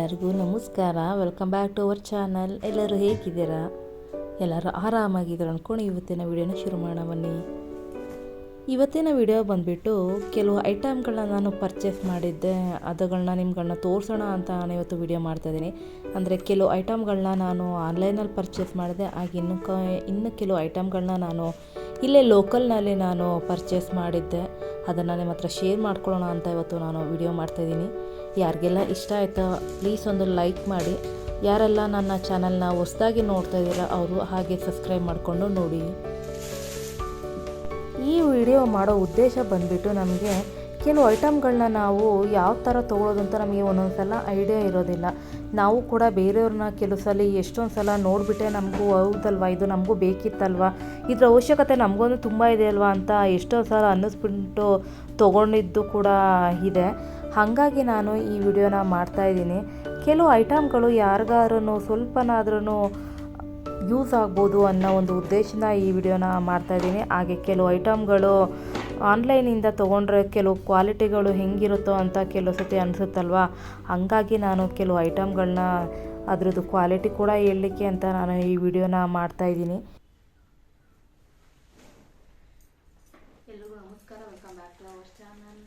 ಎಲ್ಲರಿಗೂ ನಮಸ್ಕಾರ. Welcome back to our channel ಎಲ್ಲರೂ ಹೇಗಿದ್ದೀರಾ? ಎಲ್ಲರೂ ಆರಾಮಾಗಿದ್ದಾರೆ ಅಂದ್ಕೊಂಡು ಇವತ್ತಿನ ವಿಡಿಯೋನ ಶುರು ಮಾಡೋಣ ಬನ್ನಿ. ಇವತ್ತಿನ ವಿಡಿಯೋ ಬಂದುಬಿಟ್ಟು ಕೆಲವು ಐಟಮ್ಗಳನ್ನ ನಾನು ಪರ್ಚೇಸ್ ಮಾಡಿದ್ದೆ. ಅದುಗಳನ್ನ ನಿಮ್ಗಳನ್ನ ತೋರಿಸೋಣ ಅಂತ ನಾನು ಇವತ್ತು ವಿಡಿಯೋ ಮಾಡ್ತಾಯಿದ್ದೀನಿ ಅಂದರೆ ಕೆಲವು ಐಟಮ್ಗಳನ್ನ ನಾನು ಆನ್ಲೈನಲ್ಲಿ ಪರ್ಚೇಸ್ ಮಾಡಿದೆ. ಹಾಗೆ ಇನ್ನು ಕ, ಇನ್ನು ಕೆಲವು ಐಟಮ್ಗಳನ್ನ ನಾನು ಇಲ್ಲೇ ಲೋಕಲ್ನಲ್ಲಿ ನಾನು ಪರ್ಚೇಸ್ ಮಾಡಿದ್ದೆ. ಅದನ್ನು ನಿಮ್ಮ ಹತ್ರ ಶೇರ್ ಮಾಡ್ಕೊಳ್ಳೋಣ ಅಂತ ಇವತ್ತು ನಾನು ವಿಡಿಯೋ ಮಾಡ್ತಾಯಿದ್ದೀನಿ ಯಾರಿಗೆಲ್ಲ ಇಷ್ಟ ಆಯಿತಾ ಪ್ಲೀಸ್ ಒಂದು ಲೈಕ್ ಮಾಡಿ. ಯಾರೆಲ್ಲ ನನ್ನ ಚಾನಲ್ನ ಹೊಸದಾಗಿ ನೋಡ್ತಾ ಇದ್ದೀರಾ, ಅವರು ಹಾಗೆ ಸಬ್ಸ್ಕ್ರೈಬ್ ಮಾಡಿಕೊಂಡು ನೋಡಿ. ಈ ವಿಡಿಯೋ ಮಾಡೋ ಉದ್ದೇಶ ಬಂದುಬಿಟ್ಟು ನಮಗೆ ಕೆಲವು ಐಟಮ್ಗಳನ್ನ ನಾವು ಯಾವ ಥರ ತೊಗೊಳೋದು ಅಂತ ನಮಗೆ ಒಂದೊಂದು ಸಲ ಐಡಿಯಾ ಇರೋದಿಲ್ಲ. ನಾವು ಕೂಡ ಬೇರೆಯವ್ರನ್ನ ಕೆಲವು ಸಲ ಎಷ್ಟೊಂದು ಸಲ ನೋಡಿಬಿಟ್ಟೆ ನಮಗೂ ಹೌದಲ್ವಾ, ಇದು ನಮಗೂ ಬೇಕಿತ್ತಲ್ವ, ಇದರ ಅವಶ್ಯಕತೆ ನಮಗೊಂದು ತುಂಬ ಇದೆ ಅಲ್ವಾ ಅಂತ ಎಷ್ಟೋ ಸಲ ಅನ್ನಿಸ್ಬಿಟ್ಟು ತೊಗೊಂಡಿದ್ದು ಕೂಡ ಇದೆ. ಹಾಗಾಗಿ ನಾನು ಈ ವಿಡಿಯೋನ ಮಾಡ್ತಾಯಿದ್ದೀನಿ ಕೆಲವು ಐಟಮ್ಗಳು ಯಾರಿಗಾದ್ರೂ ಸ್ವಲ್ಪನಾದ್ರೂ ಯೂಸ್ ಆಗ್ಬೋದು ಅನ್ನೋ ಒಂದು ಉದ್ದೇಶನ ಈ ವಿಡಿಯೋನ ಮಾಡ್ತಾಯಿದ್ದೀನಿ ಹಾಗೆ ಕೆಲವು ಐಟಮ್ಗಳು ಆನ್ಲೈನಿಂದ ತೊಗೊಂಡ್ರೆ ಕೆಲವು ಕ್ವಾಲಿಟಿಗಳು ಹೆಂಗಿರುತ್ತೋ ಅಂತ ಕೆಲವು ಸತಿ ಅನಿಸುತ್ತಲ್ವ? ಹಾಗಾಗಿ ನಾನು ಕೆಲವು ಐಟಮ್ಗಳನ್ನ ಅದ್ರದ್ದು ಕ್ವಾಲಿಟಿ ಕೂಡ ಹೇಳಲಿಕ್ಕೆ ಅಂತ ನಾನು ಈ ವಿಡಿಯೋನ ಮಾಡ್ತಾಯಿದ್ದೀನಿ ಎಲ್ರಿಗೂ ನಮಸ್ಕಾರ welcome back to our channel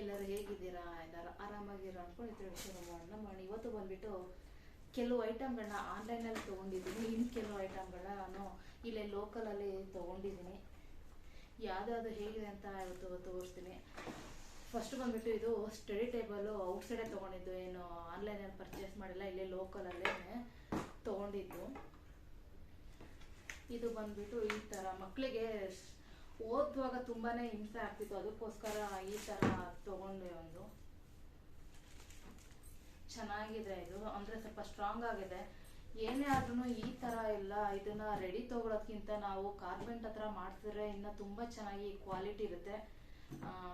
ಎಲ್ಲರೂ ಹೇಗಿದ್ದೀರಾ ಎಲ್ಲರೂ ಆರಾಮಾಗಿರೋ ಅನ್ಕೊಂಡು ಇದ್ರ ವಿಷಯ ಮಾಡೋಣ ಮಾಡಿ ಇವತ್ತು ಬಂದ್ಬಿಟ್ಟು ಕೆಲವು ಐಟಮ್ಗಳನ್ನ ಆನ್ಲೈನಲ್ಲಿ ತೊಗೊಂಡಿದ್ದೀನಿ. ಇನ್ನು ಕೆಲವು ಐಟಮ್ಗಳನ್ನ ನಾನು ಇಲ್ಲೇ ಲೋಕಲಲ್ಲಿ ತೊಗೊಂಡಿದ್ದೀನಿ. ಯಾವುದಾದ್ರು ಹೇಗಿದೆ ಅಂತ ಇವತ್ತು ತೋರಿಸ್ತೀನಿ. ಫಸ್ಟ್ ಬಂದ್ಬಿಟ್ಟು ಇದು ಸ್ಟಡಿ ಟೇಬಲು ಔಟ್ಸೈಡೇ ತೊಗೊಂಡಿದ್ದು ಏನು ಆನ್ಲೈನಲ್ಲಿ ಪರ್ಚೇಸ್ ಮಾಡಿಲ್ಲ, ಇಲ್ಲೇ ಲೋಕಲಲ್ಲೇ ತೊಗೊಂಡಿದ್ದು. ಇದು ಬಂದ್ಬಿಟ್ಟು ಈ ಥರ ಮಕ್ಕಳಿಗೆ ಓದುವಾಗ ತುಂಬಾ ಹಿಂಸೆ ಆಗ್ತಿತ್ತು. ಅದಕ್ಕೋಸ್ಕರ ಈ ಥರ ತಗೊಂಡೆ ಒಂದು. ಚೆನ್ನಾಗಿದೆ ಇದು. ಅಂದರೆ ಸ್ವಲ್ಪ ಸ್ಟ್ರಾಂಗ್ ಆಗಿದೆ. ಏನೇ ಆದ್ರೂ ಈ ಥರ ಎಲ್ಲ ಇದನ್ನ ರೆಡಿ ತಗೊಳ್ಳೋಕ್ಕಿಂತ ನಾವು ಕಾರ್ಪೆಂಟ್ ಹತ್ರ ಮಾಡಿಸಿದ್ರೆ ಇನ್ನ ತುಂಬ ಚೆನ್ನಾಗಿ ಕ್ವಾಲಿಟಿ ಇರುತ್ತೆ.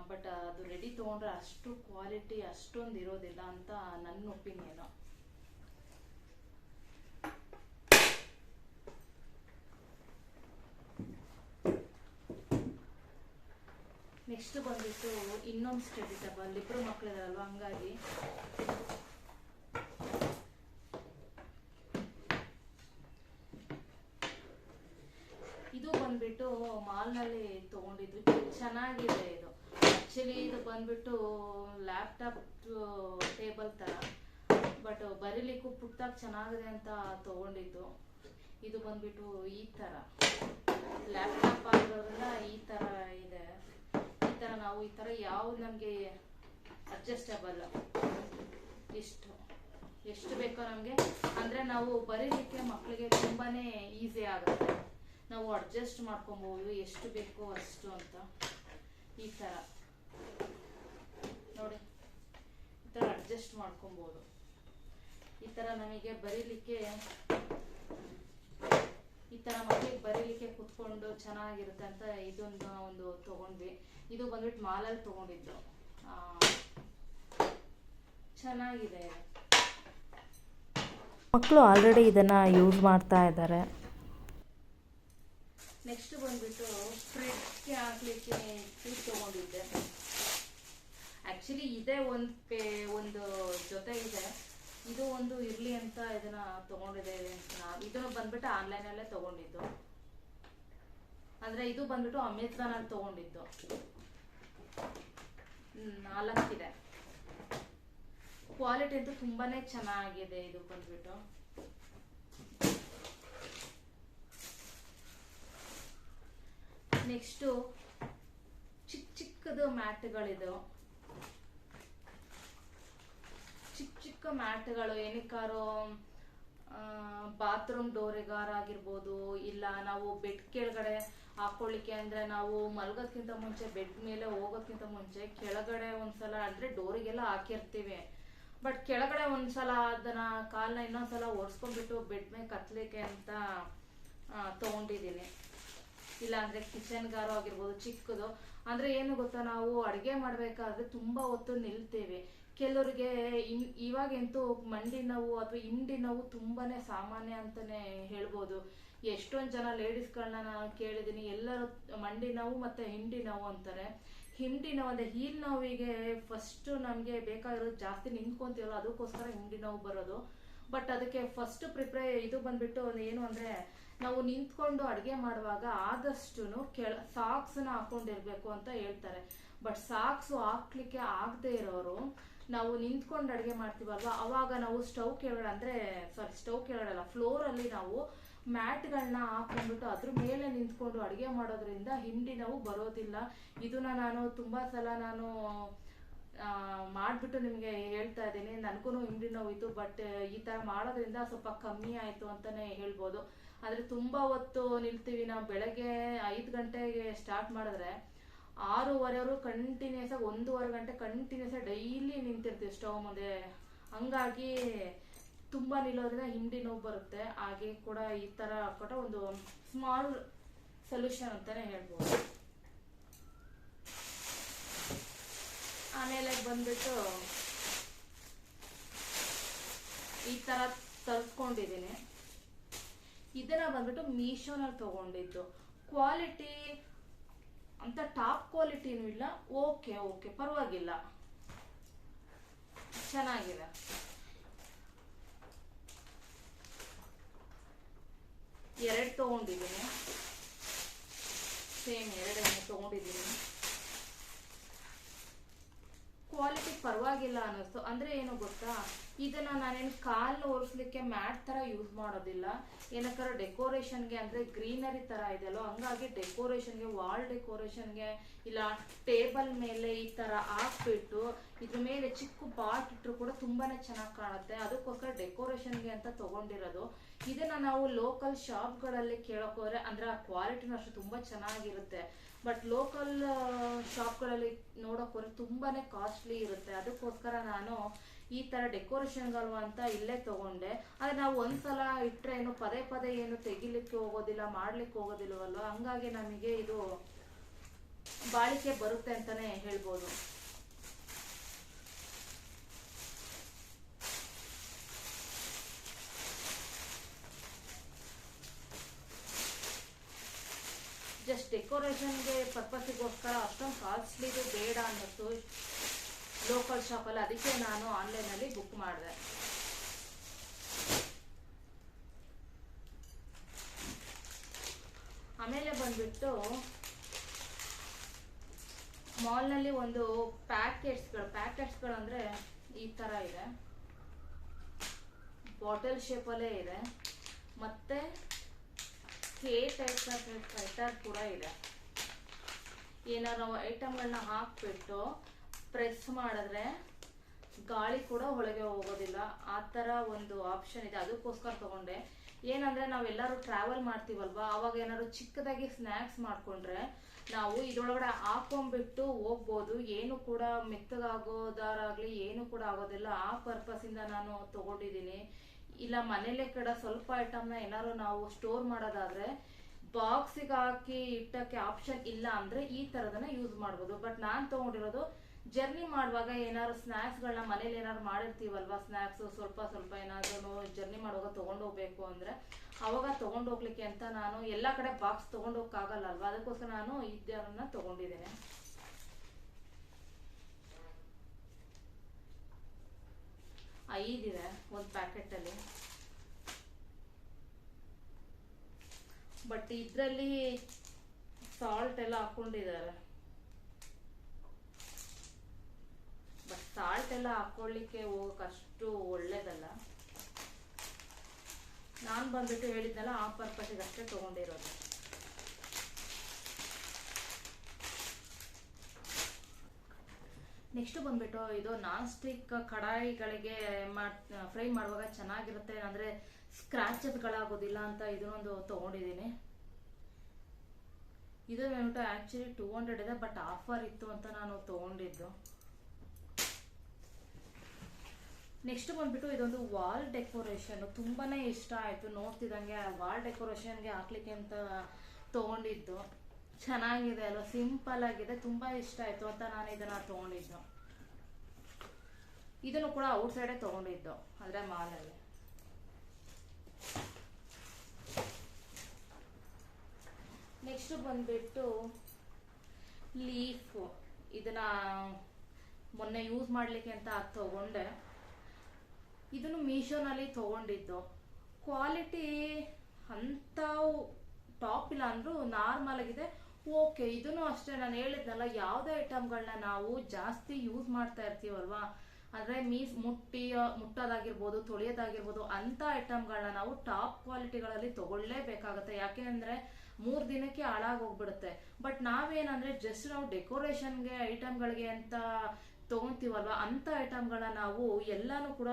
ಬಟ್ ಅದು ರೆಡಿ ತಗೊಂಡ್ರೆ ಅಷ್ಟು ಕ್ವಾಲಿಟಿ ಅಷ್ಟೊಂದು ಇರೋದಿಲ್ಲ ಅಂತ ನನ್ನ ಒಪಿನಿಯನ್ ನೆಕ್ಸ್ಟ್ ಬಂದ್ಬಿಟ್ಟು ಇನ್ನೊಂದು ಸ್ಟೆಡಿ ಟಬಲ್ ಮಕ್ಕಳಿದಾರಲ್ವ ಹಂಗಾಗಿ ಇದು ಬಂದ್ಬಿಟ್ಟು ಮಾಲ್ನಲ್ಲಿ ತಗೊಂಡಿದ್ವಿ ಚೆನ್ನಾಗಿದೆ ಇದು. ಆಕ್ಚುಲಿ ಇದು ಬಂದ್ಬಿಟ್ಟು ಲ್ಯಾಪ್ಟಾಪ್ ಟೇಬಲ್ ತರ. ಬಟ್ ಬರೀಲಿಕ್ಕೂ ಪುಟ್ಟಾಗಿ ಚೆನ್ನಾಗಿದೆ ಅಂತ ತಗೊಂಡಿದ್ದು. ಇದು ಬಂದ್ಬಿಟ್ಟು ಈ ತರ. ಲ್ಯಾಪ್ಟಾಪ್ ಆಗಿರೋದ್ರಿಂದ ಈ ತರ ಇದೆ. ಈ ತರ ನಾವು ಈ ತರ ಯಾವ್ದು ನಮಗೆ ಅಡ್ಜಸ್ಟಬಲ್ ಇಷ್ಟು ಎಷ್ಟು ಬೇಕೋ ನಮಗೆ. ಅಂದ್ರೆ ನಾವು ಬರೀಲಿಕ್ಕೆ ಮಕ್ಕಳಿಗೆ ತುಂಬಾನೇ ಈಸಿ ಆಗುತ್ತೆ. ನಾವು ಅಡ್ಜಸ್ಟ್ ಮಾಡ್ಕೊಬೋದು, ಎಷ್ಟು ಬೇಕೋ ಅಷ್ಟು ಅಂತ. ಈ ತರ. ನೋಡಿ, ಈ ತರ ಅಡ್ಜಸ್ಟ್ ಮಾಡ್ಕೊಬೋದು. ಈ ತರ ನಮಗೆ ಬರೀಲಿಕ್ಕೆ, ಈ ತರ ಮಕ್ಕಳಿಗೆ ಬರೀಲಿಕ್ಕೆ ಕುತ್ಕೊಂಡು ಚೆನ್ನಾಗಿರುತ್ತೆ ಅಂತ ಇದೊಂದು ಒಂದು ತಗೊಂಡ್ವಿ. ಇದು ಬಂದ್ಬಿಟ್ಟು ಮಾಲಲ್ಲಿ ತೊಗೊಂಡಿದ್ದು. ಚೆನ್ನಾಗಿದೆ. ಮಕ್ಕಳು ಆಲ್ರೆಡಿ ಇದನ್ನು ಯೂಸ್ ಮಾಡ್ತಾ ಇದ್ದಾರೆ. ನೆಕ್ಸ್ಟ್ ಬಂದ್ಬಿಟ್ಟು ಫ್ರಿಡ್ಜ್ಗೆ ಹಾಕ್ಲಿಕ್ಕೆ ಫ್ರಿಡ್ಜ್ ತೊಗೊಂಡಿದ್ದೆ. ಆ್ಯಕ್ಚುಲಿ ಇದೇ ಒಂದು ಪೇ, ಒಂದು ಜೊತೆ ಇದೆ. ಇದು ಒಂದು ಇರಲಿ ಅಂತ ಇದನ್ನ ತಗೊಂಡಿದೆ ಇದನ್ನು ಬಂದ್ಬಿಟ್ಟು ಆನ್ಲೈನಲ್ಲೇ ತೊಗೊಂಡಿದ್ದು. ಅಂದ್ರೆ ಇದು ಬಂದ್ಬಿಟ್ಟು ಅಮೆಝಾನ್ ಅಲ್ಲಿ ತಗೊಂಡಿದ್ದು ನಾಲ್ಕಿದೆ. ಕ್ವಾಲಿಟಿ ಅಂತೂ ತುಂಬಾನೇ ಚೆನ್ನಾಗಿದೆ ಇದು ಬಂದ್ಬಿಟ್ಟು. ನೆಕ್ಸ್ಟು ಚಿಕ್ಕ ಚಿಕ್ಕದು ಮ್ಯಾಟ್ಗಳಿದು. ಚಿಕ್ಕ ಚಿಕ್ಕ ಮ್ಯಾಟ್ಗಳು ಏನಕ್ಕಾರು ಬಾತ್ರೂಮ್ ಡೋರಿಗಾರ ಆಗಿರ್ಬೋದು, ಇಲ್ಲ ನಾವು ಬೆಡ್ ಕೆಳಗಡೆ ಹಾಕೊಳ್ಳಿಕ್ಕೆ ಅಂದ್ರೆ ನಾವು ಮಲ್ಗೋದ್ಕಿಂತ ಮುಂಚೆ ಬೆಡ್ ಮೇಲೆ ಹೋಗೋದ್ಕಿಂತ ಮುಂಚೆ ಕೆಳಗಡೆ ಒಂದ್ಸಲ ಅಂದ್ರೆ ಡೋರಿಗೆಲ್ಲ ಹಾಕಿರ್ತೀವಿ. ಬಟ್ ಕೆಳಗಡೆ ಒಂದ್ಸಲ ಅದನ್ನ ಕಾಲನ್ನ ಇನ್ನೊಂದ್ಸಲ ಒರೆಸ್ಕೊಂಡ್ಬಿಟ್ಟು ಬೆಡ್ ಮೇಲೆ ಕತ್ತಲಿಕ್ಕೆ ಅಂತ ತಗೊಂಡಿದ್ದೀನಿ ಇಲ್ಲ ಅಂದ್ರೆ ಕಿಚನ್ಗಾರು ಆಗಿರ್ಬೋದು, ಚಿಕ್ಕದು. ಅಂದ್ರೆ ಏನು ಗೊತ್ತಾ, ನಾವು ಅಡುಗೆ ಮಾಡ್ಬೇಕಾದ್ರೆ ತುಂಬಾ ಹೊತ್ತು ನಿಲ್ತೇವೆ. ಕೆಲವರಿಗೆ ಇನ್, ಇವಾಗಂತೂ ಮಂಡಿ ನೋವು ಅಥವಾ ಹಿಂಡಿ ನೋವು ತುಂಬಾನೇ ಸಾಮಾನ್ಯ ಅಂತಾನೆ ಹೇಳ್ಬೋದು. ಎಷ್ಟೊಂದು ಜನ ಲೇಡೀಸ್ಗಳನ್ನ ನಾನು ಕೇಳಿದ್ದೀನಿ, ಎಲ್ಲರೂ ಮಂಡಿ ನೋವು ಮತ್ತೆ ಹಿಂಡಿ ನೋವು ಅಂತಾರೆ. ಹಿಂಡಿ ನೋವು ಅಂದರೆ ಹೀಲ್ ನೋವಿಗೆ ಫಸ್ಟ್ ನಮಗೆ ಬೇಕಾಗಿರೋದು ಜಾಸ್ತಿ ನಿಂತ್ಕೊಂತೀವಲ್ಲ, ಅದಕ್ಕೋಸ್ಕರ ಹಿಂಡಿ ನೋವು ಬರೋದು. ಬಟ್ ಅದಕ್ಕೆ ಫಸ್ಟ್ ಪ್ರಿಪ್ರೇ ಇದು ಬಂದ್ಬಿಟ್ಟು ಏನು ಅಂದರೆ ನಾವು ನಿಂತ್ಕೊಂಡು ಅಡುಗೆ ಮಾಡುವಾಗ ಆದಷ್ಟು ಕೆಳ ಸಾಕ್ಸ್ನ ಹಾಕೊಂಡಿರ್ಬೇಕು ಅಂತ ಹೇಳ್ತಾರೆ. ಬಟ್ ಸಾಕ್ಸು ಹಾಕ್ಲಿಕ್ಕೆ ಆಗದೆ ಇರೋರು, ನಾವು ನಿಂತ್ಕೊಂಡು ಅಡುಗೆ ಮಾಡ್ತೀವಲ್ವ, ಅವಾಗ ನಾವು ಸ್ಟವ್ ಕೆಳಗಡೆ ಅಂದರೆ ಸಾರಿ ಸ್ಟವ್ ಕೆಳಗಡೆ ಅಲ್ಲ, ಫ್ಲೋರಲ್ಲಿ ನಾವು ಮ್ಯಾಟ್ಗಳನ್ನ ಹಾಕೊಂಡ್ಬಿಟ್ಟು ಅದ್ರ ಮೇಲೆ ನಿಂತ್ಕೊಂಡು ಅಡುಗೆ ಮಾಡೋದ್ರಿಂದ ಹಿಂಡಿ ನಾವು ಬರೋದಿಲ್ಲ. ಇದನ್ನ ನಾನು ತುಂಬ ಸಲ ನಾನು ಮಾಡಿಬಿಟ್ಟು ಮಾಡ್ಬಿಟ್ಟು ನಿಮಗೆ ಹೇಳ್ತಾ ಇದ್ದೀನಿ. ನನಗೂ ಹಿಂಡಿ ನೋವಿತ್ತು ಬಟ್ ಈ ಥರ ಮಾಡೋದ್ರಿಂದ ಸ್ವಲ್ಪ ಕಮ್ಮಿ ಆಯಿತು ಅಂತಲೇ ಹೇಳ್ಬೋದು. ಆದರೆ ತುಂಬ ಹೊತ್ತು ನಿಲ್ತೀವಿ. ನಾವು ಬೆಳಗ್ಗೆ ಐದು ಗಂಟೆಗೆ ಸ್ಟಾರ್ಟ್ ಮಾಡಿದ್ರೆ ಆರೂವರೆವರು ಕಂಟಿನ್ಯೂಸ್ ಆಗಿ ಒಂದೂವರೆ ಗಂಟೆ ಕಂಟಿನ್ಯೂಸ್ ಆಗಿ ಡೈಲಿ ನಿಂತಿರ್ತೀವಿ ಸ್ಟವ್ ಮುಂದೆ. ಹಂಗಾಗಿ ತುಂಬ ನಿಲ್ಲೋದ್ರಿಂದ ಹಿಂಡಿ ನೋವು ಬರುತ್ತೆ. ಹಾಗೆ ಕೂಡ ಈ ಥರ ಕೂಡ ಒಂದು ಸ್ಮಾಲ್ ಸೊಲ್ಯೂಷನ್ ಅಂತಲೇ ಹೇಳ್ಬೋದು. ಆಮೇಲೆ ಬಂದ್ಬಿಟ್ಟು ಈ ಥರ ತರಿಸ್ಕೊಂಡಿದ್ದೀನಿ ಇದನ್ನ ಬಂದ್ಬಿಟ್ಟು ಮೀಶೋನಲ್ಲಿ ತಗೊಂಡಿದ್ದು. ಕ್ವಾಲಿಟಿ ಅಂತ ಟಾಪ್ ಕ್ವಾಲಿಟಿನೂ ಇಲ್ಲ. ಓಕೆ ಓಕೆ ಪರವಾಗಿಲ್ಲ. ಚೆನ್ನಾಗಿದೆ. ಎರಡು ತಗೊಂಡಿದ್ದೀನಿ. ಸೇಮ್ ಎರಡನ್ನು ತಗೊಂಡಿದ್ದೀನಿ. ಕ್ವಾಲಿಟಿ ಪರವಾಗಿಲ್ಲ ಅನ್ನಿಸ್ತು. ಅಂದರೆ ಏನು ಗೊತ್ತಾ? ಇದನ್ನ ನಾನೇನು ಕಾಲು ಒರೆಸ್ಲಿಕ್ಕೆ ಮ್ಯಾಟ್ ತರ ಯೂಸ್ ಮಾಡೋದಿಲ್ಲ. ಏನಕ್ಕಾರ ಡೆಕೋರೇಷನ್ಗೆ ಅಂದ್ರೆ ಗ್ರೀನರಿ ತರ ಇದೆಯಲ್ಲೋ, ಹಂಗಾಗಿ ಡೆಕೋರೇಷನ್ಗೆ ವಾಲ್ ಡೆಕೋರೇಷನ್ಗೆ ಇಲ್ಲ ಟೇಬಲ್ ಮೇಲೆ ಈ ತರ ಹಾಕ್ಬಿಟ್ಟು ಇದ್ರ ಮೇಲೆ ಚಿಕ್ಕ ಪಾಟ್ ಇಟ್ಟರು ಕೂಡ ತುಂಬಾನೇ ಚೆನ್ನಾಗಿ ಕಾಣುತ್ತೆ. ಅದಕ್ಕೋಸ್ಕರ ಡೆಕೋರೇಷನ್ಗೆ ಅಂತ ತಗೊಂಡಿರೋದು. ಇದನ್ನ ನಾವು ಲೋಕಲ್ ಶಾಪ್ಗಳಲ್ಲಿ ಕೇಳಕ್ ಹೋದ್ರೆ ಅಂದ್ರೆ ಆ ಕ್ವಾಲಿಟಿನೂ ಅಷ್ಟು ತುಂಬಾ ಚೆನ್ನಾಗಿರುತ್ತೆ. ಬಟ್ ಲೋಕಲ್ ಶಾಪ್ಗಳಲ್ಲಿ ಹೋದ್ರೆ ತುಂಬಾನೇ ಕಾಸ್ಟ್ಲಿ ಇರುತ್ತೆ. ಅದಕ್ಕೋಸ್ಕರ ನಾನು ಈ ತರ ಡೆಕೋರೇಷನ್ಗಲ್ವ ಅಂತ ಇಲ್ಲೇ ತಗೊಂಡೆ. ಆದ್ರೆ ನಾವು ಒಂದ್ಸಲ ಇಟ್ರೆ ಏನು ಪದೇ ಪದೇ ಏನು ತೆಗಿಲಿಕ್ಕೆ ಹೋಗೋದಿಲ್ಲ, ಮಾಡ್ಲಿಕ್ಕೆ ಹೋಗೋದಿಲ್ವಲ್ವ? ಹಂಗಾಗಿ ನಮಗೆ ಇದು ಬಾಳಿಕೆ ಬರುತ್ತೆ ಅಂತಾನೆ ಹೇಳ್ಬೋದು. ಜಸ್ಟ್ ಡೆಕೋರೇಷನ್ಗೆ ಪರ್ಪಸ್ಗೋಸ್ಕರ ಅಷ್ಟೊಂದು ಕಾಸ್ಟ್ಲಿದು ಬೇಡ ಅನ್ನಿಸ್ತು ಲೋಕಲ್ ಶಾಪಲ್ಲಿ ಅದಕ್ಕೆ ನಾನು ಆನ್ಲೈನಲ್ಲಿ ಬುಕ್ ಮಾಡಿದೆ. ಆಮೇಲೆ ಬಂದ್ಬಿಟ್ಟು ಮಾಲ್ನಲ್ಲಿ ಒಂದು ಪ್ಯಾಕೆಟ್ಸ್ಗಳು ಪ್ಯಾಕೆಟ್ಸ್ಗಳು ಅಂದರೆ ಈ ಥರ ಇದೆ. ಬಾಟಲ್ ಶೇಪಲ್ಲೇ ಇದೆ. ಮತ್ತೆ ಕೆ ಟೈಪ್ ಫೈಟರ್ ಕೂಡ ಇದೆ. ಏನಾರು ಐಟಮ್ಗಳನ್ನ ಹಾಕ್ಬಿಟ್ಟು ಪ್ರೆಸ್ ಮಾಡಿದ್ರೆ ಗಾಳಿ ಕೂಡ ಒಳಗೆ ಹೋಗೋದಿಲ್ಲ. ಆ ಥರ ಒಂದು ಆಪ್ಷನ್ ಇದೆ. ಅದಕ್ಕೋಸ್ಕರ ತಗೊಂಡೆ. ಏನಂದ್ರೆ ನಾವೆಲ್ಲರೂ ಟ್ರಾವೆಲ್ ಮಾಡ್ತೀವಲ್ವಾ? ಅವಾಗ ಏನಾದ್ರು ಚಿಕ್ಕದಾಗಿ ಸ್ನ್ಯಾಕ್ಸ್ ಮಾಡ್ಕೊಂಡ್ರೆ ನಾವು ಇದ್ರೊಳಗಡೆ ಹಾಕೊಂಡ್ಬಿಟ್ಟು ಹೋಗ್ಬೋದು. ಏನು ಕೂಡ ಮೆತ್ತಗಾಗೋದಾರಾಗ್ಲಿ, ಏನು ಕೂಡ ಆಗೋದಿಲ್ಲ. ಆ ಪರ್ಪಸಿಂದ ನಾನು ತಗೊಂಡಿದ್ದೀನಿ. ಇಲ್ಲ ಮನೇಲೆ ಕಡೆ ಸ್ವಲ್ಪ ಐಟಮ್ನ ಏನಾದ್ರು ನಾವು ಸ್ಟೋರ್ ಮಾಡೋದಾದ್ರೆ ಬಾಕ್ಸಿಗೆ ಹಾಕಿ ಇಟ್ಟಕ್ಕೆ ಆಪ್ಷನ್ ಇಲ್ಲ ಅಂದ್ರೆ ಈ ತರದನ್ನ ಯೂಸ್ ಮಾಡ್ಬೋದು. ಬಟ್ ನಾನು ತಗೊಂಡಿರೋದು ಜರ್ನಿ ಮಾಡುವಾಗ ಏನಾದ್ರು ಸ್ನ್ಯಾಕ್ಸ್ಗಳನ್ನ ಮನೇಲಿ ಏನಾದ್ರು ಮಾಡಿರ್ತೀವಲ್ವಾ ಸ್ನ್ಯಾಕ್ಸ್ ಸ್ವಲ್ಪ ಸ್ವಲ್ಪ ಏನಾದ್ರೂ ಜರ್ನಿ ಮಾಡುವಾಗ ತೊಗೊಂಡೋಗ್ಬೇಕು ಅಂದರೆ ಅವಾಗ ತಗೊಂಡು ಹೋಗ್ಲಿಕ್ಕೆ ಅಂತ ನಾನು ಎಲ್ಲ ಕಡೆ ಬಾಕ್ಸ್ ತಗೊಂಡು ಹೋಗಕ್ಕಾಗಲ್ಲ ಅಲ್ವಾ ಅದಕ್ಕೋಸ್ಕರ ನಾನು ಇದನ್ನ ತಗೊಂಡಿದ್ದೇನೆ. ಐದಿದೆ ಒಂದು ಪ್ಯಾಕೆಟಲ್ಲಿ ಬಟ್ ಇದರಲ್ಲಿ ಸಾಲ್ಟ್ ಎಲ್ಲ ಹಾಕೊಂಡಿದ್ದಾರೆ ಬಟ್ ಸಾಲ್ಟ್ ಎಲ್ಲ ಹಾಕೊಳ್ಳಿಕ್ಕೆ ಹೋಗಕ್ಕೆ ಅಷ್ಟು ಒಳ್ಳೇದಲ್ಲ. ನಾನು ಬಂದ್ಬಿಟ್ಟು ಹೇಳಿದ್ನಲ್ಲ, ಆ ಪರ್ಪಸ್ಗೆ ಅಷ್ಟೇ ತಗೊಂಡಿರೋದು. ನೆಕ್ಸ್ಟ್ ಬಂದ್ಬಿಟ್ಟು ಇದು ನಾನ್ ಸ್ಟಿಕ್ ಕಡಾಯಿಗಳಿಗೆ ಫ್ರೈ ಮಾಡುವಾಗ ಚೆನ್ನಾಗಿರುತ್ತೆ, ಅಂದರೆ ಸ್ಕ್ರಾಚಸ್ಗಳಾಗೋದಿಲ್ಲ ಅಂತ ಇದನ್ನೊಂದು ತಗೊಂಡಿದ್ದೀನಿ. ಇದು ಬಂದ್ಬಿಟ್ಟು ಆ್ಯಕ್ಚುಲಿ ಟೂ ಹಂಡ್ರೆಡ್ ಇದೆ ಬಟ್ ಆಫರ್ ಇತ್ತು ಅಂತ ನಾನು ತಗೊಂಡಿದ್ದು. ನೆಕ್ಸ್ಟ್ ಬಂದ್ಬಿಟ್ಟು ಇದೊಂದು ವಾಲ್ ಡೆಕೋರೇಷನ್ ತುಂಬಾ ಇಷ್ಟ ಆಯ್ತು. ಆ ವಾಲ್ ಡೆಕೋರೇಷನ್ಗೆ ಹಾಕ್ಲಿಕ್ಕೆ ಅಂತ ತೊಗೊಂಡಿದ್ದು. ಚೆನ್ನಾಗಿದೆ ಅಲ್ವಾ? ಸಿಂಪಲ್ ಆಗಿದೆ. ತುಂಬಾ ಇಷ್ಟ ಆಯ್ತು ಅಂತ ನಾನು ಇದನ್ನ ತೊಗೊಂಡಿದ್ದು. ಇದನ್ನು ಕೂಡ ಔಟ್ ಸೈಡೇ ತಗೊಂಡಿದ್ದು, ಅಂದ್ರೆ ಮಾಲಲ್ಲಿ ನೆಕ್ಸ್ಟ್ ಬಂದ್ಬಿಟ್ಟು ಲೀಫು ಇದನ್ನ ಮೊನ್ನೆ ಯೂಸ್ ಮಾಡ್ಲಿಕ್ಕೆ ಅಂತ ತಗೊಂಡೆ. ಇದನ್ನು ಮೀಶೋನಲ್ಲಿ ತೊಗೊಂಡಿದ್ದು. ಕ್ವಾಲಿಟಿ ಅಂತ ಟಾಪ್ ಇಲ್ಲ ಅಂದರೂ ನಾರ್ಮಲ್ ಆಗಿದೆ. ಓಕೆ, ಇದನ್ನು ಅಷ್ಟೇ ನಾನು ಹೇಳಿದ್ನಲ್ಲ ಯಾವುದೇ ಐಟಮ್ಗಳನ್ನ ನಾವು ಜಾಸ್ತಿ ಯೂಸ್ ಮಾಡ್ತಾ ಇರ್ತೀವಲ್ವಾ? ಅಂದರೆ ಮೀಸ್ ಮುಟ್ಟಿ, ಮುಟ್ಟೋದಾಗಿರ್ಬೋದು, ತೊಳೆಯೋದಾಗಿರ್ಬೋದು, ಅಂಥ ಐಟಮ್ಗಳನ್ನ ನಾವು ಟಾಪ್ ಕ್ವಾಲಿಟಿಗಳಲ್ಲಿ ತೊಗೊಳ್ಳೇಬೇಕಾಗತ್ತೆ. ಯಾಕೆ ಮೂರು ದಿನಕ್ಕೆ ಹಾಳಾಗೋಗ್ಬಿಡುತ್ತೆ ಬಟ್ ನಾವೇನಂದ್ರೆ ಜಸ್ಟ್ ನಾವು ಡೆಕೋರೇಷನ್ಗೆ, ಐಟಮ್ಗಳಿಗೆ ಅಂತ ತಗೊಂತೀವಲ್ವಾ ಅಂತ ಐಟಮ್ಗಳನ್ನ ನಾವು ಎಲ್ಲಾನು ಕೂಡ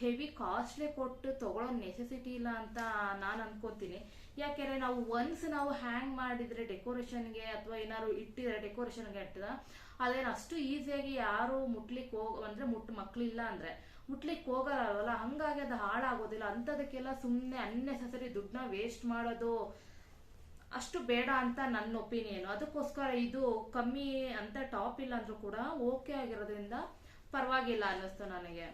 ಹೆವಿ ಕಾಸ್ಟ್ಲಿ ಕೊಟ್ಟು ತಗೊಳ್ಳೋ ನೆಸೆಸಿಟಿ ಇಲ್ಲ ಅಂತ ನಾನು ಅನ್ಕೋತೀನಿ. ಯಾಕೆಂದ್ರೆ ನಾವು ಒನ್ಸ್ ನಾವು ಹ್ಯಾಂಗ್ ಮಾಡಿದ್ರೆ ಡೆಕೋರೇಷನ್ಗೆ ಅಥವಾ ಏನಾದ್ರು ಇಟ್ಟಿದ್ರೆ ಡೆಕೋರೇಷನ್ಗೆ ಇಟ್ಟಿದ ಅದೇನು ಅಷ್ಟು ಈಸಿಯಾಗಿ ಯಾರು ಮುಟ್ಲಿಕ್ಕೆ ಹೋಗ, ಅಂದ್ರೆ ಮುಟ್ ಮಕ್ಳಿಲ್ಲ ಅಂದ್ರೆ ಮುಟ್ಲಿಕ್ಕೆ ಹೋಗಲ್ಲ ಹಂಗಾಗಿ ಅದು ಹಾಳಾಗೋದಿಲ್ಲ. ಅಂಥದಕ್ಕೆಲ್ಲ ಸುಮ್ಮನೆ ಅನ್ನೆಸೆಸರಿ ದುಡ್ಡನ್ನ ವೇಸ್ಟ್ ಮಾಡೋದು ಅಷ್ಟು ಬೇಡ ಅಂತ ನನ್ನ ಒಪಿನಿಯನ್. ಅದಕ್ಕೋಸ್ಕರ ಇದು ಕಮ್ಮಿ ಅಂತ ಟಾಪ್ ಇಲ್ಲ ಅಂದ್ರೂ ಕೂಡ ಓಕೆ ಆಗಿರೋದ್ರಿಂದ ಪರವಾಗಿಲ್ಲ ಅನ್ನಿಸ್ತು ನನಗೆ.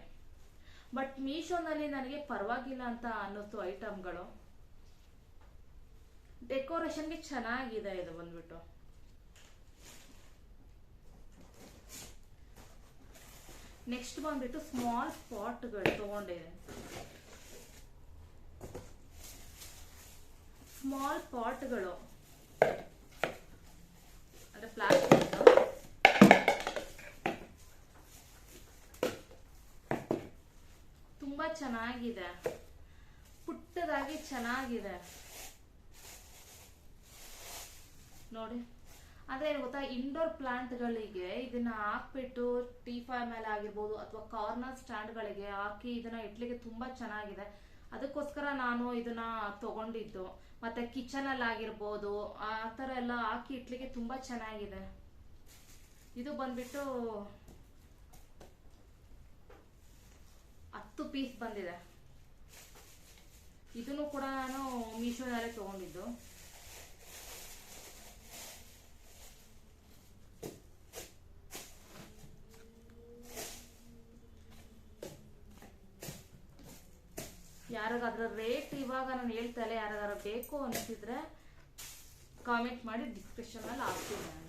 ಬಟ್ ಮೀಶೋನಲ್ಲಿ ನನಗೆ ಪರವಾಗಿಲ್ಲ ಅಂತ ಅನ್ನಿಸ್ತು ಐಟಮ್ಗಳು. ಡೆಕೋರೇಷನ್ಗೆ ಚೆನ್ನಾಗಿದೆ ಇದು ಬಂದ್ಬಿಟ್ಟು. ನೆಕ್ಸ್ಟ್ ಬಂದ್ಬಿಟ್ಟು ಸ್ಮಾಲ್ ಸ್ಪಾಟ್ಗಳು ತಗೊಂಡಿದೆ. ಸ್ಮಾಲ್ ಪಾಟ್ಗಳು ಅಂದರೆ ಪ್ಲಾಸ್ಟಿಕ್ ತುಂಬಾ ಚೆನ್ನಾಗಿದೆ. ಪುಟ್ಟದಾಗಿ ಚೆನ್ನಾಗಿದೆ. ನೋಡಿ. ಅದೇ ಗೊತ್ತಾ ಇಂಡೋರ್ ಪ್ಲಾಂಟ್ಗಳಿಗೆ ಇದನ್ನ ಹಾಕ್ಬಿಟ್ಟು ಟೀಫಾಯ್ ಮೇಲೆ ಆಗಿರ್ಬೋದು ಅಥವಾ ಕಾರ್ನರ್ ಸ್ಟ್ಯಾಂಡ್ಗಳಿಗೆ ಹಾಕಿ ಇದನ್ನ ಇಡ್ಲಿಕ್ಕೆ ತುಂಬಾ ಚೆನ್ನಾಗಿದೆ. ಅದಕ್ಕೋಸ್ಕರ ನಾನು ಇದನ್ನ ತಗೊಂಡಿದ್ದು. ಮತ್ತೆ ಕಿಚನ್ ಅಲ್ಲಿ ಆಗಿರ್ಬೋದು ಆ ಥರ ಎಲ್ಲ ಹಾಕಿ ಇಟ್ಲಿಕ್ಕೆ ತುಂಬಾ ಚೆನ್ನಾಗಿದೆ. ಇದು ಬಂದ್ಬಿಟ್ಟು ಹತ್ತು ಪೀಸ್ ಬಂದಿದೆ. ಇದನ್ನು ಕೂಡ ನಾನು ಮೀಶೋನಲ್ಲೇ ತಗೊಂಡಿದ್ದು. ಯಾರಿಗಾದ್ರ ರೇಟ್ ಇವಾಗ ನಾನು ಹೇಳ್ತಾ ಇಲ್ಲ ಯಾರಿಗಾರ ಬೇಕು ಅನಿಸಿದ್ರೆ ಕಾಮೆಂಟ್ ಮಾಡಿ ಡಿಸ್ಕ್ರಿಪ್ಷನ್ ಅಲ್ಲಿ ಹಾಕ್ತೀನಿ ನಾನು.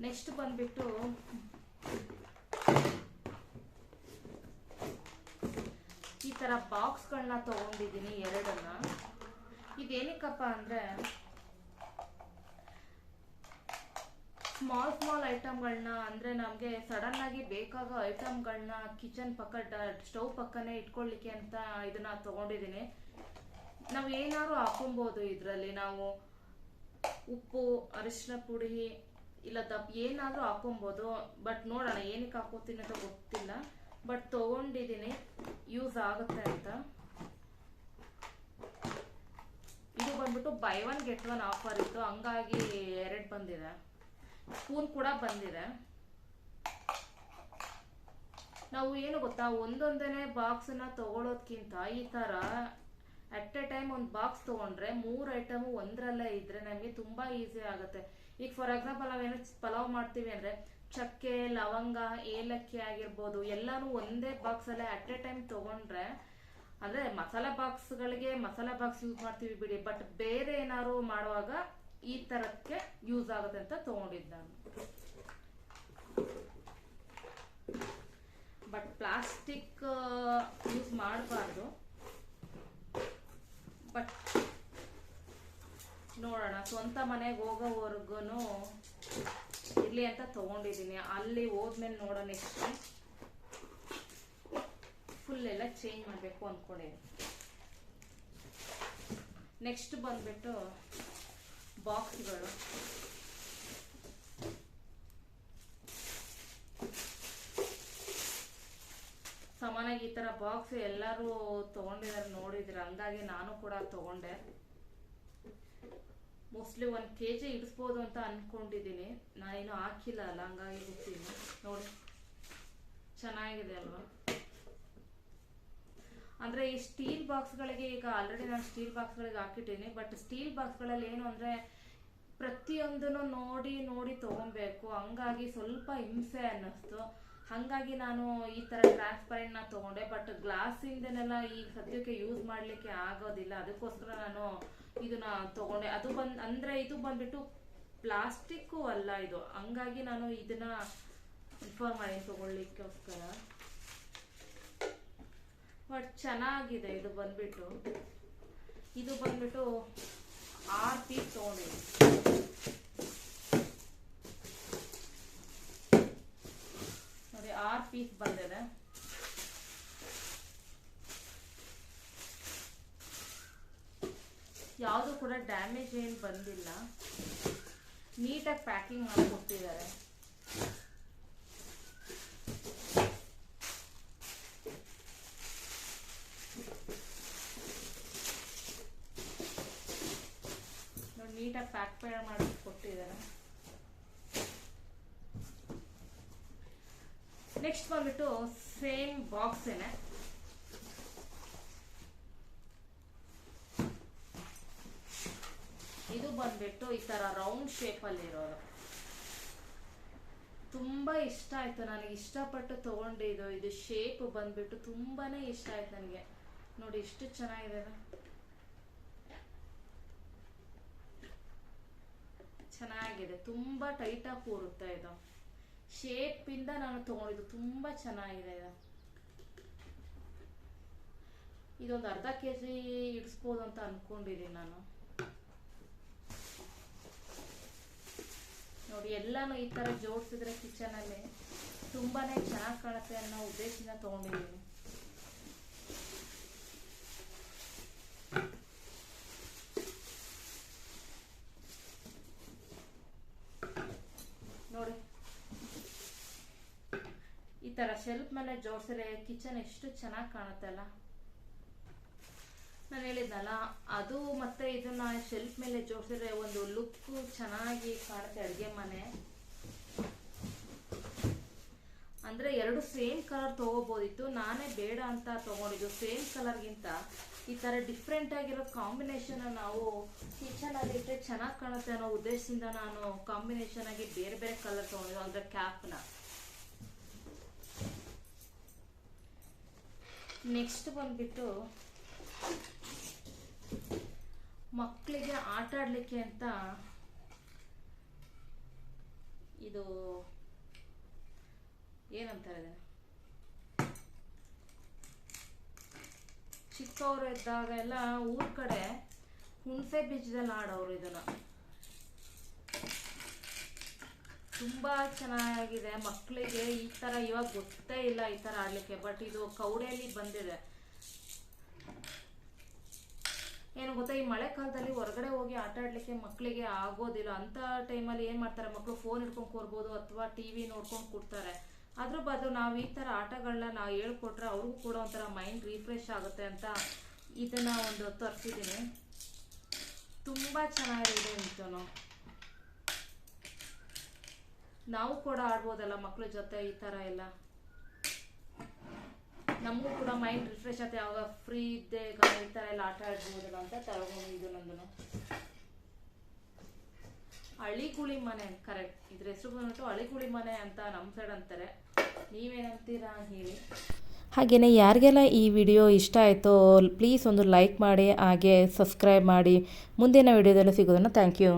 ನೆಕ್ಸ್ಟ್ ಬಂದ್ಬಿಟ್ಟು ಈ ತರ ಬಾಕ್ಸ್ಗಳನ್ನ ತೊಗೊಂಡಿದ್ದೀನಿ ಎರಡನ್ನ. ಇದೇನಕ್ಕಪ್ಪ ಅಂದ್ರೆ ಸ್ಮಾಲ್ ಸ್ಮಾಲ್ ಐಟಮ್ಗಳನ್ನ ಅಂದರೆ ನಮಗೆ ಸಡನ್ ಆಗಿ ಬೇಕಾಗೋ ಐಟಮ್ಗಳನ್ನ ಕಿಚನ್ ಪಕ್ಕ ಸ್ಟವ್ ಪಕ್ಕನೇ ಇಟ್ಕೊಳ್ಳಿಕ್ಕೆ ಅಂತ ಇದನ್ನ ತೊಗೊಂಡಿದ್ದೀನಿ ನಾವು ಏನಾದ್ರು ಹಾಕೊಬೋದು ಇದರಲ್ಲಿ. ನಾವು ಉಪ್ಪು, ಅರಿಶಿನ ಪುಡಿ, ಇಲ್ಲ ದಪ್ಪ ಏನಾದರೂ ಹಾಕೊಬೋದು ಬಟ್ ನೋಡೋಣ, ಏನಕ್ಕೆ ಹಾಕೋತೀನಿ ಅಂತ ಗೊತ್ತಿಲ್ಲ. ಬಟ್ ತಗೊಂಡಿದ್ದೀನಿ ಯೂಸ್ ಆಗುತ್ತೆ ಅಂತ. ಇದು ಬಂದ್ಬಿಟ್ಟು buy one get one offer ಇತ್ತು. ಹಂಗಾಗಿ ಎರಡು ಬಂದಿದೆ. ಸ್ಪೂನ್ ಕೂಡ ಬಂದಿದೆ. ನಾವು ಏನು ಗೊತ್ತಾ, ಒಂದೊಂದನೇ ಬಾಕ್ಸನ್ನ ತಗೊಳ್ಳೋದ್ಕಿಂತ ಈ ತರ ಅಟ್ ಎ ಟೈಮ್ ಒಂದು ಬಾಕ್ಸ್ ತಗೊಂಡ್ರೆ ಮೂರು ಐಟಮು ಒಂದರಲ್ಲೇ ಇದ್ರೆ ನಮಗೆ ತುಂಬಾ ಈಸಿ ಆಗುತ್ತೆ. ಈಗ ಫಾರ್ ಎಕ್ಸಾಂಪಲ್ ನಾವೇನು ಪಲಾವ್ ಮಾಡ್ತೀವಿ ಅಂದ್ರೆ ಚಕ್ಕೆ, ಲವಂಗ, ಏಲಕ್ಕಿ ಆಗಿರ್ಬೋದು, ಎಲ್ಲಾನು ಒಂದೇ ಬಾಕ್ಸ್ ಅಲ್ಲೇ ಅಟ್ ಎ ಟೈಮ್ ತಗೊಂಡ್ರೆ, ಅಂದ್ರೆ ಮಸಾಲಾ ಬಾಕ್ಸ್ಗಳಿಗೆ ಮಸಾಲಾ ಬಾಕ್ಸ್ ಯೂಸ್ ಮಾಡ್ತೀವಿ ಬಿಡಿ ಬಟ್ ಬೇರೆ ಏನಾದ್ರು ಮಾಡುವಾಗ ಈ ತರಕ್ಕೆ ಯೂಸ್ ಆಗುತ್ತೆ ಅಂತ ತಗೊಂಡಿದ್ದ ನಾನು. ಬಟ್ ಪ್ಲಾಸ್ಟಿಕ್ ಯೂಸ್ ಮಾಡಬಾರ್ದು. ಬಟ್ ನೋಡೋಣ, ಸ್ವಂತ ಮನೆಗೆ ಹೋಗೋವರೆಗೂ ಇರಲಿ ಅಂತ ತಗೊಂಡಿದ್ದೀನಿ. ಅಲ್ಲಿ ಹೋದ್ಮೇಲೆ ನೋಡೋಣ ಎಷ್ಟು. ಫುಲ್ ಎಲ್ಲ ಚೇಂಜ್ ಮಾಡಬೇಕು ಅಂದ್ಕೊಂಡಿದ್ದೀನಿ ನೆಕ್ಸ್ಟ್ ಬಂದ್ಬಿಟ್ಟು ಬಾಕ್ಸ್ಗಳು. ಸಮಾನಾಗಿ ಈ ತರ ಬಾಕ್ಸ್ ಎಲ್ಲರೂ ತೊಗೊಂಡಿದ್ದಾರೆ ನೋಡಿದ್ರ ಹಂಗಾಗಿ ನಾನು ಕೂಡ ತಗೊಂಡೆ. ಮೋಸ್ಟ್ಲಿ ಒಂದು ಕೆ ಜಿ ಇಡಿಸ್ಬೋದು ಅಂತ ಅನ್ಕೊಂಡಿದ್ದೀನಿ ನಾನೇನು ಹಾಕಿಲ್ಲ ಅಲ್ಲ, ಹಂಗಾಗಿ ಗೊತ್ತಿಲ್ಲ ನೋಡಿ, ಚೆನ್ನಾಗಿದೆ ಅಲ್ವಾ? ಅಂದ್ರೆ ಈ ಸ್ಟೀಲ್ ಬಾಕ್ಸ್ಗಳಿಗೆ ಈಗ ಆಲ್ರೆಡಿ ನಾನು ಸ್ಟೀಲ್ ಬಾಕ್ಸ್ಗಳಿಗೆ ಹಾಕಿಟ್ಟಿದ್ದೀನಿ ಬಟ್ ಸ್ಟೀಲ್ ಬಾಕ್ಸ್ಗಳಲ್ಲಿ ಏನು ಅಂದ್ರೆ ಪ್ರತಿಯೊಂದನ್ನು ನೋಡಿ ನೋಡಿ ತಗೊಬೇಕು. ಹಂಗಾಗಿ ಸ್ವಲ್ಪ ಹಿಂಸೆ ಅನ್ನಿಸ್ತು. ಹಾಗಾಗಿ ನಾನು ಈ ಥರ ಟ್ರಾನ್ಸ್ಪರೆಂಟ್ನ ತಗೊಂಡೆ ಬಟ್ ಗ್ಲಾಸಿಂದನೆಲ್ಲ ಈ ಸದ್ಯಕ್ಕೆ ಯೂಸ್ ಮಾಡಲಿಕ್ಕೆ ಆಗೋದಿಲ್ಲ. ಅದಕ್ಕೋಸ್ಕರ ನಾನು ಇದನ್ನ ತೊಗೊಂಡೆ. ಅದು ಬಂದು, ಅಂದರೆ ಇದು ಬಂದ್ಬಿಟ್ಟು ಪ್ಲಾಸ್ಟಿಕ್ ಅಲ್ಲ ಇದು. ಹಂಗಾಗಿ ನಾನು ಇದನ್ನ ಇನ್ಫಾರ್ಮ್ ಮಾಡಿ ತೊಗೊಳ್ಲಿಕ್ಕೋಸ್ಕರ ಬಟ್ ಚೆನ್ನಾಗಿದೆ, ಇದು ಬಂದ್ಬಿಟ್ಟು. ಇದು ಬಂದ್ಬಿಟ್ಟು ಆರು ಪೀಸ್ ತೊಗೊಂಡಿದ್ದೀನಿ ನೋಡಿ, ಆರು ಪೀಸ್ ಬಂದಿದೆ. ಯಾವುದು ಕೂಡ ಡ್ಯಾಮೇಜ್ ಏನು ಬಂದಿಲ್ಲ. ನೀಟಾಗಿ ಪ್ಯಾಕಿಂಗ್ ಮಾಡಿ ಕೊಟ್ಟಿದ್ದಾರೆ ನೋಡಿ ಪೇಡ ಮಾಡಿ ಕೊಟ್ಟಿದ್ದಾರೆ. ನೆಕ್ಸ್ಟ್ ಬಂದ್ಬಿಟ್ಟು ಸೇಮ್ ಬಾಕ್ಸೇನೆ ಇದು ಬಂದ್ಬಿಟ್ಟು ಈ ತರ ರೌಂಡ್ ಅಲ್ಲಿ ಇರೋದು. ತುಂಬಾ ಇಷ್ಟ ಆಯ್ತು ನನಗೆ. ಇಷ್ಟಪಟ್ಟು ತಗೊಂಡಿದ್ದು ಇದು ಶೇಪ್ ಬಂದ್ಬಿಟ್ಟು ತುಂಬಾನೇ ಇಷ್ಟ ಆಯ್ತು ನನಗೆ. ನೋಡಿ ಎಷ್ಟು ಚೆನ್ನಾಗಿದೆ. ಚೆನ್ನಾಗಿದೆ. ತುಂಬ ಟೈಟಾಗಿ ಕೂರುತ್ತೆ ಇದು. ಶೇಪಿಂದ ನಾನು ತಗೊಂಡಿದ್ದು ತುಂಬ ಚೆನ್ನಾಗಿದೆ ಇದು. ಇದೊಂದು ಅರ್ಧ ಕೆ ಜಿ ಇಡಿಸ್ಬೋದು ಅಂತ ಅಂದ್ಕೊಂಡಿದ್ದೀನಿ ನಾನು. ನೋಡಿ, ಎಲ್ಲಾನು ಈ ತರ ಜೋಡಿಸಿದ್ರೆ ಕಿಚನ್ ಅಲ್ಲಿ ತುಂಬಾನೇ ಚೆನ್ನಾಗಿ ಕಾಣುತ್ತೆ ಅನ್ನೋ ಉದ್ದೇಶದಿಂದ ತಗೊಂಡಿದ್ದೀನಿ ನೋಡಿ ಈ ತರ ಶೆಲ್ಫ್ ಮೇಲೆ ಜೋಡಿಸಿದ್ರೆ ಕಿಚನ್ ಎಷ್ಟು ಚೆನ್ನಾಗಿ ಕಾಣುತ್ತೆ ಅಲ್ಲ? ನಾನು ಹೇಳಿದ್ನಲ್ಲ, ಅದು ಮತ್ತೆ ಇದನ್ನ ಶೆಲ್ಫ್ ಮೇಲೆ ಜೋಡಿಸಿದ್ರೆ ಒಂದು ಲುಕ್ ಚೆನ್ನಾಗಿ ಕಾಣುತ್ತೆ ಅಡುಗೆ ಮನೆ. ಅಂದ್ರೆ ಎರಡು ಸೇಮ್ ಕಲರ್ ತಗೋಬೋದಿತ್ತು, ನಾನೇ ಬೇಡ ಅಂತ ತಗೊಂಡಿದ್ದು. ಸೇಮ್ ಕಲರ್ಗಿಂತ ಈ ತರ ಡಿಫ್ರೆಂಟ್ ಆಗಿರೋ ಕಾಂಬಿನೇಷನ್ ನಾವು ಕಿಚನ್ ಅಲ್ಲಿ ಇಟ್ಟರೆ ಚೆನ್ನಾಗಿ ಕಾಣುತ್ತೆ ಅನ್ನೋ ಉದ್ದೇಶದಿಂದ ನಾನು ಕಾಂಬಿನೇಷನ್ ಆಗಿ ಬೇರೆ ಬೇರೆ ಕಲರ್ ತಗೊಂಡಿದ್ದು, ಅಂದ್ರೆ ಕ್ಯಾಪ್ನ ನೆಕ್ಸ್ಟ್ ಬಂದ್ಬಿಟ್ಟು ಮಕ್ಕಳಿಗೆ ಆಟ ಆಡಲಿಕ್ಕೆ ಅಂತ ಇದು ಏನಂತಾರೆ? ಚಿಕ್ಕವರು ಇದ್ದಾಗ ಎಲ್ಲ ಊರ್ ಕಡೆ ಹುಣಸೆ ಬೀಜದಲ್ಲಿ ಆಡೋರು ಇದನ್ನ ತುಂಬಾ ಚೆನ್ನಾಗಿದೆ. ಮಕ್ಕಳಿಗೆ ಈ ತರ ಇವಾಗ ಗೊತ್ತೇ ಇಲ್ಲ ಈ ತರ ಆಡ್ಲಿಕ್ಕೆ ಬಟ್ ಇದು ಕೌಡೆಯಲ್ಲಿ ಬಂದಿದೆ. ಏನು ಗೊತ್ತಾ, ಈ ಮಳೆಕಾಲದಲ್ಲಿ ಹೊರಗಡೆ ಹೋಗಿ ಆಟ ಆಡ್ಲಿಕ್ಕೆ ಮಕ್ಕಳಿಗೆ ಆಗೋದಿಲ್ಲ. ಅಂತ ಟೈಮಲ್ಲಿ ಏನ್ ಮಾಡ್ತಾರೆ ಮಕ್ಕಳು ಫೋನ್ ಹಿಡ್ಕೊಂಡು ಕೂರ್ಬೋದು ಅಥವಾ ಟಿವಿ ನೋಡ್ಕೊಂಡು ಕೂರ್ತಾರೆ. ಅದ್ರ ಬದಲು ನಾವು ಈ ತರ ಆಟಗಳನ್ನ ನಾವು ಹೇಳ್ಕೊಟ್ರೆ ಅವ್ರಿಗೂ ಕೂಡ ಒಂಥರ ಮೈಂಡ್ ರಿಫ್ರೆಶ್ ಆಗುತ್ತೆ ಅಂತ ಇದನ್ನ ಒಂದು ತರಿಸಿದ್ದೀನಿ. ತುಂಬಾ ಚೆನ್ನಾಗಿದೆ ಇಂತನು ನಾವು ಕೂಡ ಆಡ್ಬೋದಲ್ಲ ಮಕ್ಕಳ ಜೊತೆ ಈ ಥರ ಎಲ್ಲ. ನಮಗೂ ಕೂಡ ಮೈಂಡ್ ರಿಫ್ರೆಶ್ ಆಗುತ್ತೆ. ಯಾವಾಗ ಫ್ರೀ ಇದ್ದೆ ಈ ಥರ ಎಲ್ಲ ಆಟ ಆಡ್ಬೋದಲ್ಲ ಅಂತ ತಗೊಂಡಿದ್ದು ನಂದು ಅಳಿಗುಳಿ ಮನೆ ಕರೆಕ್ಟ್ ಇದ್ರ ಹೆಸರು ಬಂದ್ಬಿಟ್ಟು ಅಳಿಗುಳಿ ಮನೆ ಅಂತ ನಮ್ಮ ಸೈಡ್ ಅಂತಾರೆ. ನೀವೇನಂತೀರಾ ಹೇಳಿ. ಹಾಗೆಯೇ ಯಾರಿಗೆಲ್ಲ ಈ ವಿಡಿಯೋ ಇಷ್ಟ ಆಯಿತೋ ಪ್ಲೀಸ್ ಒಂದು ಲೈಕ್ ಮಾಡಿ, ಹಾಗೆ ಸಬ್ಸ್ಕ್ರೈಬ್ ಮಾಡಿ. ಮುಂದಿನ ವಿಡಿಯೋದಲ್ಲಿ ಸಿಗೋದನ್ನು ಥ್ಯಾಂಕ್ ಯು